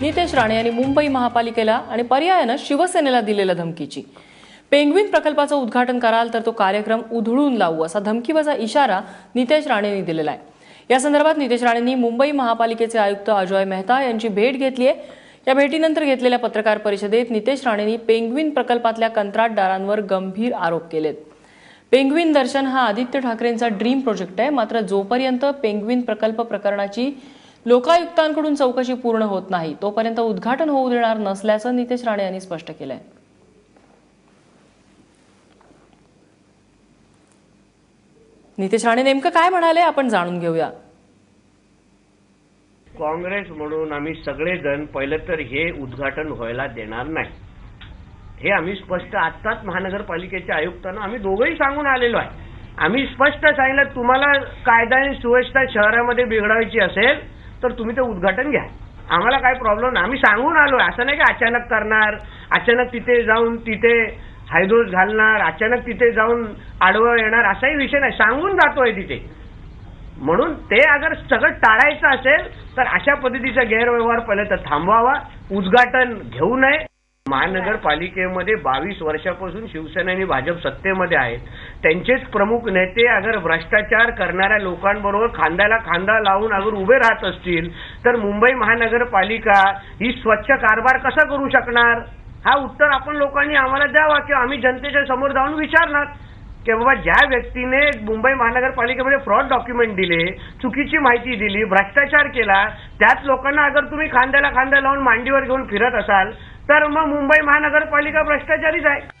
नितेश राणे यांनी मुंबई महापालिकेला आणि पर्यायानं शिवसेनेला दिलेल्या धमकीची. पेंग्विन प्रकल्पाचं उद्घाटन कराल तर तो कार्यक्रम उधळून लावू असा धमकीबाजा इशारा नितेश राणेंनी दिलेला आहे. या संदर्भात नितेश राणेंनी मुंबई महापालिकेचे आयुक्त अजॉय मेहता यांची भेट घेतली आहे. या भेटीनंतर घेतलेल्या पत्रकार परिषदेत नितेश राणेंनी पेंग्विन प्रकल्पातल्या कंत्राटदारांवर गंभीर आरोप केलेत. पेंग्विन दर्शन हा आदित्य ठाकरेंचा ड्रीम प्रोजेक्ट आहे मात्र जोपर्यंत पेंग्विन प्रकल्प प्रकरणाची लोकायुक्तांकडून चौकशी पूर्ण होत नाही तोपर्यंत उद्घाटन होऊ देणार नसल्याचं नितेश राणे यांनी स्पष्ट केलंय. नितेश राणे नेमकं काय म्हणाले आपण जाणून घेऊया. काँग्रेस म्हणून आम्ही सगळेजण पहिलं तर हे उद्घाटन व्हायला देणार नाही. हे आम्ही स्पष्ट आत्ताच महानगरपालिकेच्या आयुक्तांना आम्ही दोघंही सांगून आलेलो आहे. आम्ही स्पष्ट सांगितलं तुम्हाला कायदा आणि सुव्यवस्था शहरामध्ये बिघडायची असेल तर तुम्ही ते उद्घाटन घ्या. आम्हाला काय प्रॉब्लेम नाही. आम्ही सांगून आलोय असं नाही की अचानक करणार अचानक तिथे जाऊन तिथे हायदोस घालणार अचानक तिथे जाऊन आडवं येणार असाही विषय नाही. सांगून जातोय तिथे. म्हणून ते अगर सगळं टाळायचं असेल तर अशा पद्धतीचा गैरव्यवहार पहिले तर थांबवावा. उद्घाटन घेऊ नये. महानगरपालिकेमध्ये बावीस वर्षापासून शिवसेना आणि भाजप सत्तेमध्ये आहेत. त्यांचेच प्रमुख नेते अगर भ्रष्टाचार करणाऱ्या लोकांबरोबर खांद्याला खांदा लावून अगर उभे राहत असतील तर मुंबई महानगरपालिका ही स्वच्छ कारभार कसा करू शकणार? हा उत्तर आपण लोकांनी आम्हाला द्यावा किंवा आम्ही जनतेच्या समोर जाऊन विचारणार. की बाबा ज्या व्यक्तीने मुंबई महानगरपालिकेमध्ये फ्रॉड डॉक्युमेंट दिले चुकीची माहिती दिली भ्रष्टाचार केला त्याच लोकांना अगर तुम्ही खांद्याला खांदा लावून मांडीवर घेऊन फिरत असाल तर मग मुंबई महानगरपालिका भ्रष्टाचारीच आहे.